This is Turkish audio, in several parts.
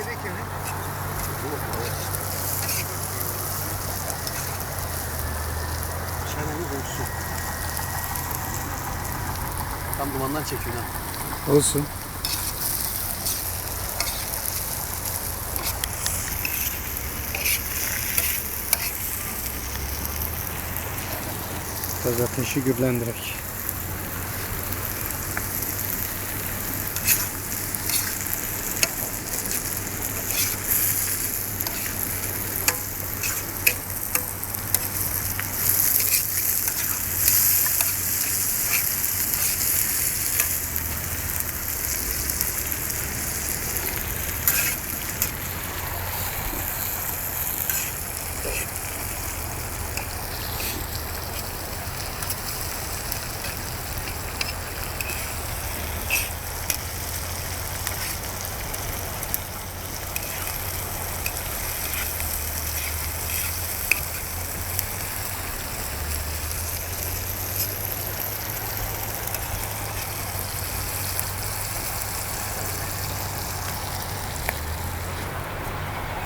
Bahçede kemi. Çeneni vursun. Tam dumandan çekiyor ha. Olsun. Biraz ateşi gürlendirek.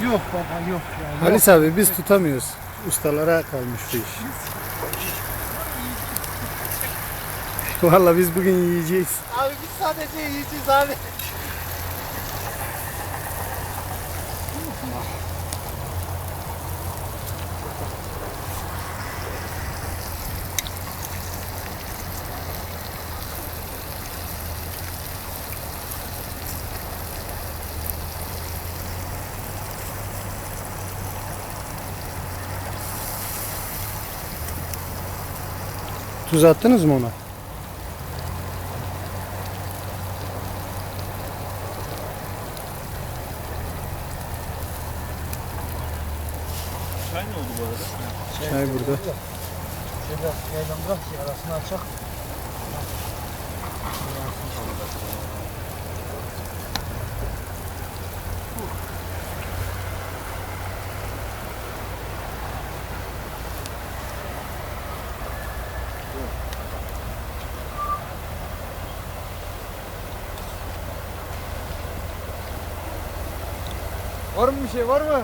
Yok baba yok ya. Halis abi biz tutamıyoruz. Ustalara kalmış bu iş. Vallahi biz bugün yiyeceğiz. Abi biz sadece yiyeceğiz abi. Tuz attınız mı ona? Çay ne oldu bu arada? Çay burada. Şöyle yaylan bırak ki arasını açak. Var mı bir şey var mı?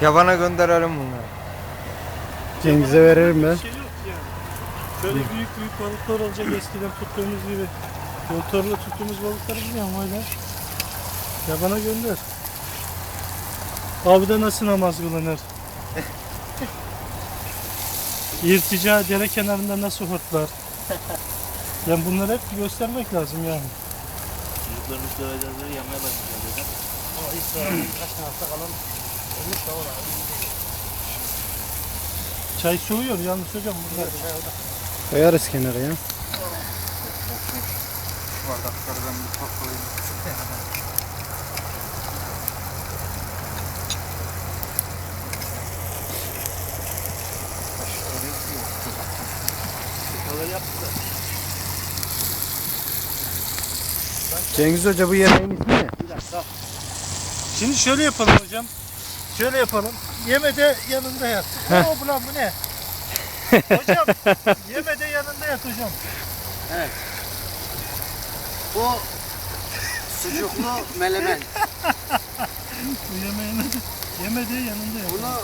Yabana gönderelim bunları. Cengiz'e veririm ben. Bir şey yok yani. Şöyle büyük büyük balıklar olacak eskiden tuttuğumuz gibi. Motorla tuttuğumuz balıkları biliyorum öyle. Yabana gönder. Abi de nasıl namaz kılınır? İrtica dere kenarında nasıl hortlar? Yani bunları hep göstermek lazım yani. Çocuklarımız döveceğiz başlıyor dedim. Ama hiç sonra kaç tane hafta kalan. Çay soğuyor yalnız hocam. Bunlar. Koyarız kenara ya. Bir. Cengiz Hoca bu yemeğin ismi ne? Şimdi şöyle yapalım hocam. Şöyle yapalım. Yemede yanında yat. Oo bu lan bu ne? hocam yemede yanında yat hocam. Bu sucuklu melemen. Bu yemeğin adı. Yemede yanında yat. Bunu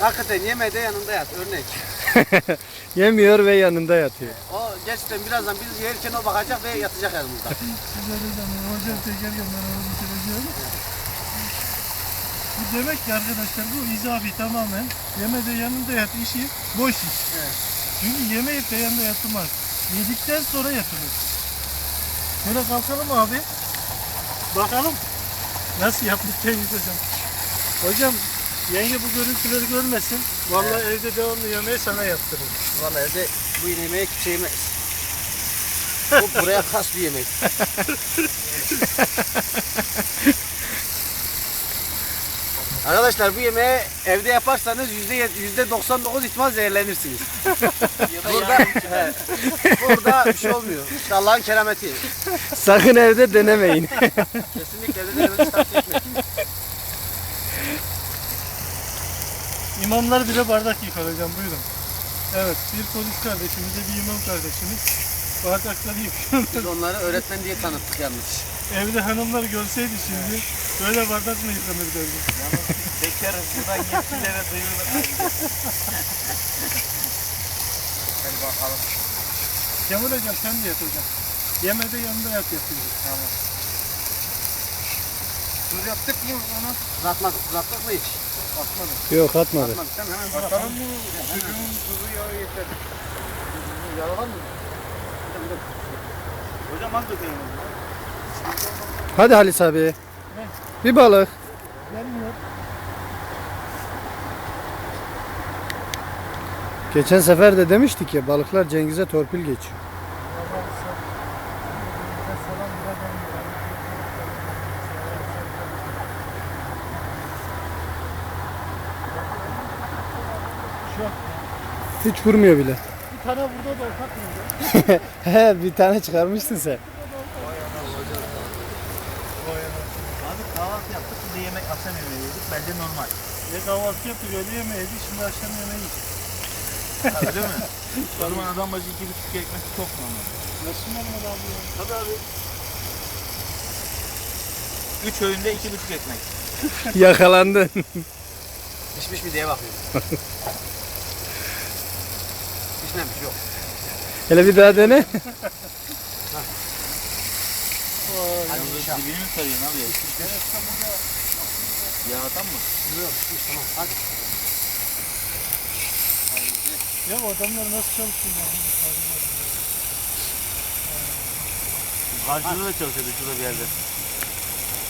hakikaten yemede yanında yat örnek. Yemiyor ve yanında yatıyor. O gerçekten birazdan biz yerken o bakacak ve yatacak yanımızda. Güzel hocam. Hocam tekerken ben onu bitireceğim. Bu demek ki arkadaşlar bu izafi tamamen yemede yanında yat işi boş iş. Evet. Çünkü yemeyip de yanında yatılmaz. Yedikten sonra yatılır. Böyle kalkalım abi. Bakalım nasıl yapmış Cengiz hocam. Hocam yenge bu görüntüleri görmesin. Vallahi evde devamlı yemeği sana yaptırır. Vallahi evde bu yemeği kimse yemez. Bu buraya has bir yemek. Arkadaşlar bu yemeği evde yaparsanız yüzde yüzde 99 ihtimal zehirlenirsiniz. burada, he, burada bir şey olmuyor. İşte Allah'ın kerameti. Sakın evde denemeyin. Kesinlikle evde denemenizi tavsiye etmiyorum. İmamlar bile bardak yıkar hocam buyurun. Evet bir polis kardeşimiz de bir imam kardeşimiz bardakları yıkıyorlar. Biz onları öğretmen diye tanıttık yalnız. Evde hanımlar görseydi şimdi böyle bardak mı yıkanır derdi. Bekar buradan yetkililere duyurulur. Hadi bakalım. Kemal hocam sen de yat hocam. Yemede yanında yat yatıyoruz. Tamam. Tuz yaptık mı onu? Uzatmadık. Uzattık mı hiç? Yok atmadı. Uzatmadık. Sen hemen bırak. Atalım mı? Sucuğun tuzu yağı yeter. Yaralan mı? Hocam az dökelim. Hadi Halis abi. Bir balık. Gelmiyor. Geçen sefer de demiştik ya balıklar Cengiz'e torpil geçiyor. Hiç vurmuyor bile. Bir tane burada da mıydı? He bir tane çıkarmışsın sen. Abi kahvaltı yaptık bir de yemek akşam yemeği yedik. Bence normal. Ne kahvaltı yaptık öğle yemeği yedik şimdi akşam yemeği yiyeceğiz. Öyle mi? O zaman adam başı iki buçuk ekmek çok normal. Nasıl normal abi ya? Tabii abi. Üç öğünde iki buçuk ekmek. Yakalandın. Pişmiş mi diye bakıyorum. Pişmemiş yok. Hele bir daha dene. Yalnız dibini mi sarıyorsun abi? Yağdan mı? Yok tamam. Hadi. Ya bu adamlar nasıl çalışıyor? Karşıda da çalışıyordu şurada bir yerde.